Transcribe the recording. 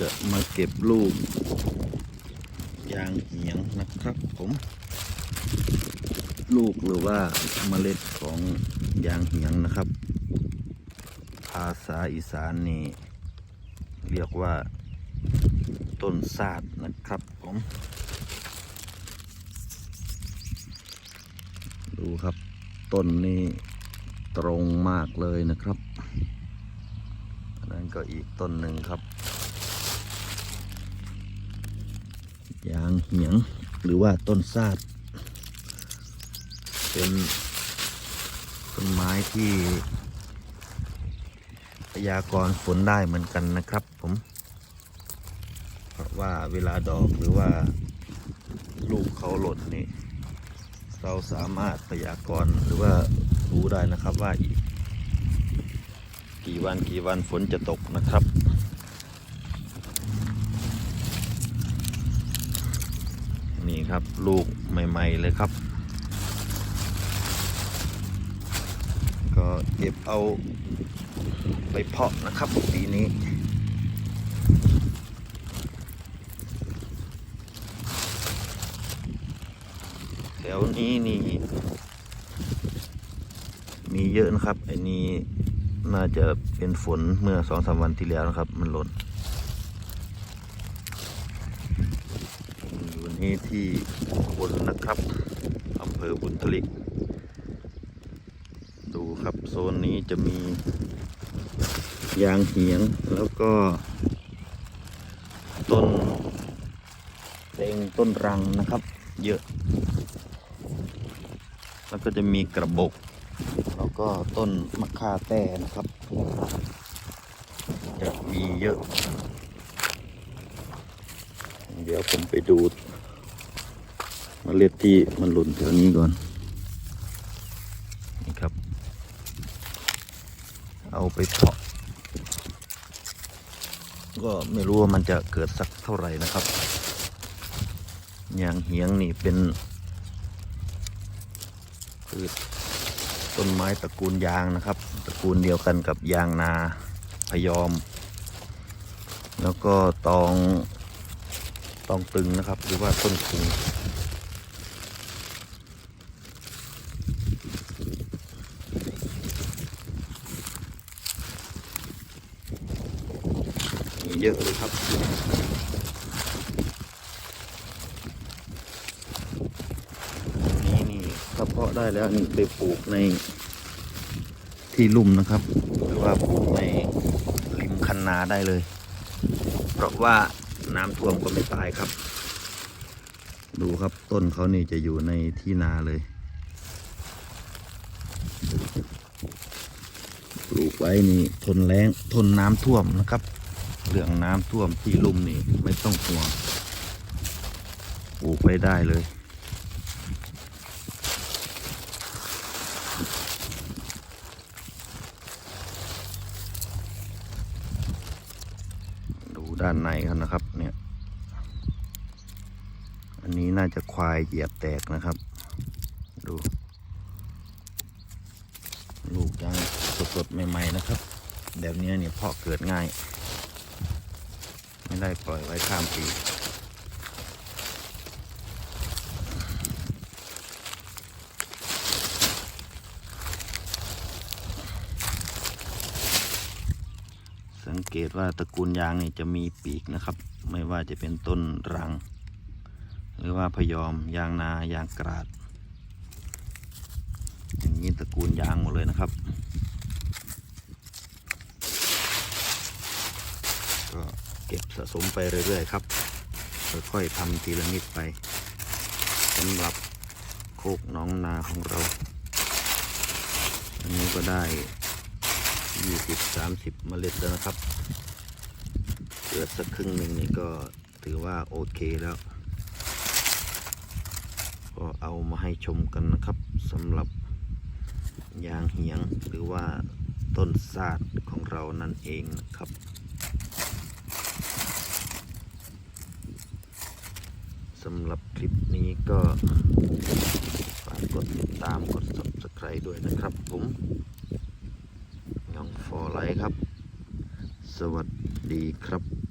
จะมาเก็บลูก ยางเหียงนะครับผม ลูกหรือว่าเมล็ดของยางเหียงนะครับ ภาษาอีสานนี่เรียกว่าต้นซาดนะครับผม ดูครับต้นนี้ตรงมากเลยนะครับอันนั้นก็อีกต้นหนึ่งครับ ยางเหียงหรือว่าต้นซาดเป็นต้นไม้ที่พยากรณ์ฝนได้เหมือนกันนะครับผม เพราะว่าเวลาดอกหรือว่าลูกเขาหล่นนี่เราสามารถพยากรณ์หรือว่ารู้ได้นะครับว่าอีก กี่วันกี่วันฝนจะตกนะครับ นี่ ครับ ลูกใหม่ ๆ เลยครับ ก็เก็บเอาไปเพาะนะครับปีนี้แถวนี้นี่ มีเยอะนะครับไอ้นี้น่าจะเป็นฝนเมื่อสองสามวันที่แล้วนะครับ มันหล่นอยู่ นี่ที่บนนะครับอำเภอบุญทลิก ดูครับโซนนี้จะมียางเหียงแล้วก็ ต้นเต็งต้นรังนะครับ เยอะ แล้วก็จะมีกระบอกแล้วก็ต้นมะข่าแต้นะครับจะมีเยอะ เดี๋ยวผมไปดู เมล็ดที่มันหล่นแถวนี้ก่อนนี่ครับ เอาไปเพาะ ก็ไม่รู้ว่ามันจะเกิดสักเท่าไหร่นะครับยางเหียงนี่เป็นพืชต้นไม้ตระกูลยางนะครับ ตระกูลเดียวกันกับยางนาพยอม แล้วก็ตองตองตึงนะครับ หรือว่าต้นคุงมี เยอะเลยครับ นี้นี่ถ้าเพาะได้แล้วนี่ไปปลูกในที่ลุ่มนะครับ หรือว่าปลูกในริมคันนาได้เลย เพราะว่าน้ำท่วมก็ไม่ตายครับ ดูครับต้นเขานี่จะอยู่ในที่นาเลยปลูกไว้นี่ทนแรงทนน้ำท่วมนะครับ เรื่องน้ำท่วมที่ลุ่มนี่ไม่ต้องห่วงปลูกไว้ได้เลย ดูด้านในเขานะครับเนี่ย อันนี้น่าจะควายเหยียบแตกนะครับ ดู ลูกยังสดๆใหม่ ๆ นะครับ แบบนี้เนี่ยเพาะเกิดง่าย ได้ปล่อยไว้ข้ามปีสังเกตว่าตระกูลยางนี่จะมีปีกนะครับ ไม่ว่าจะเป็นต้นรัง หรือว่าพยอมยางนายางกราด อย่างนี้ตระกูลยางหมดเลยนะครับ ก็เก็บสะสมไปเรื่อย ๆ ครับ ค่อยๆทำทีละนิดไปสำหรับโคกน้องนาของเรา อันนี้ก็ได้ยี่สิบสามสิบเมล็ดแล้วนะครับเกิดสักครึ่งหนึ่งนี่ก็ถือว่าโอเคแล้ว ก็เอามาให้ชมกันนะครับสำหรับยางเหียงหรือว่าต้นซาดของเรานั่นเองนะครับ สำหรับคลิปนี้ก็ฝากกดติดตามกด subscribe ด้วยนะครับผมยองฟอร์ไลท์ครับ สวัสดีครับ